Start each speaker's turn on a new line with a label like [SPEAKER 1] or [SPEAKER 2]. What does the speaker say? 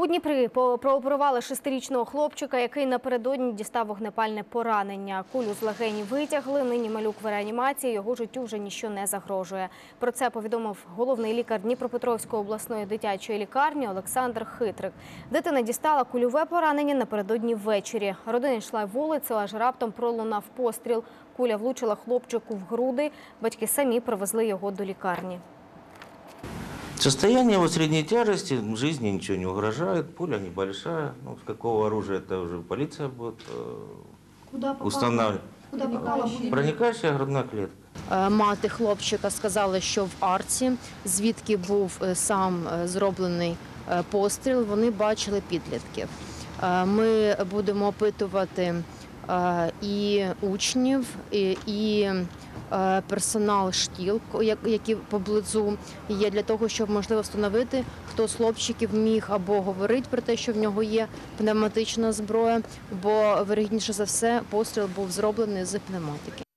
[SPEAKER 1] У Дніпрі прооперували шестирічного хлопчика, який напередодні дістав вогнепальне поранення. Кулю з легені витягли. Нині малюк в реанімації. Його життю вже ніщо не загрожує. Про це повідомив головний лікар Дніпропетровської обласної дитячої лікарні Олександр Хитрик. Дитина дістала кульове поранення напередодні ввечері. Родина йшла вулицею, аж раптом пролунав постріл. Куля влучила хлопчику в груди. Батьки самі привезли його до лікарні.
[SPEAKER 2] Состояние его средней тяжести, жизни ничего не угрожает, пуля небольшая. Ну, с какого оружия это уже полиция будет э,
[SPEAKER 3] Куда попала?
[SPEAKER 2] устанавливать.
[SPEAKER 3] Куда попала?
[SPEAKER 2] Проникающая грудная клетка.
[SPEAKER 4] Е, Мати хлопчика сказала, що в арці, звідки був е, сам е, зроблений е, постріл, вони бачили підлітків. Ми будемо опитувати і учнів, і, і персонал шкіл, як- які поблизу є, для того, щоб можливо встановити, хто з хлопчиків міг або говорить про те, що в нього є пневматична зброя, бо вирогідніше за все постріл був зроблений з пневматики.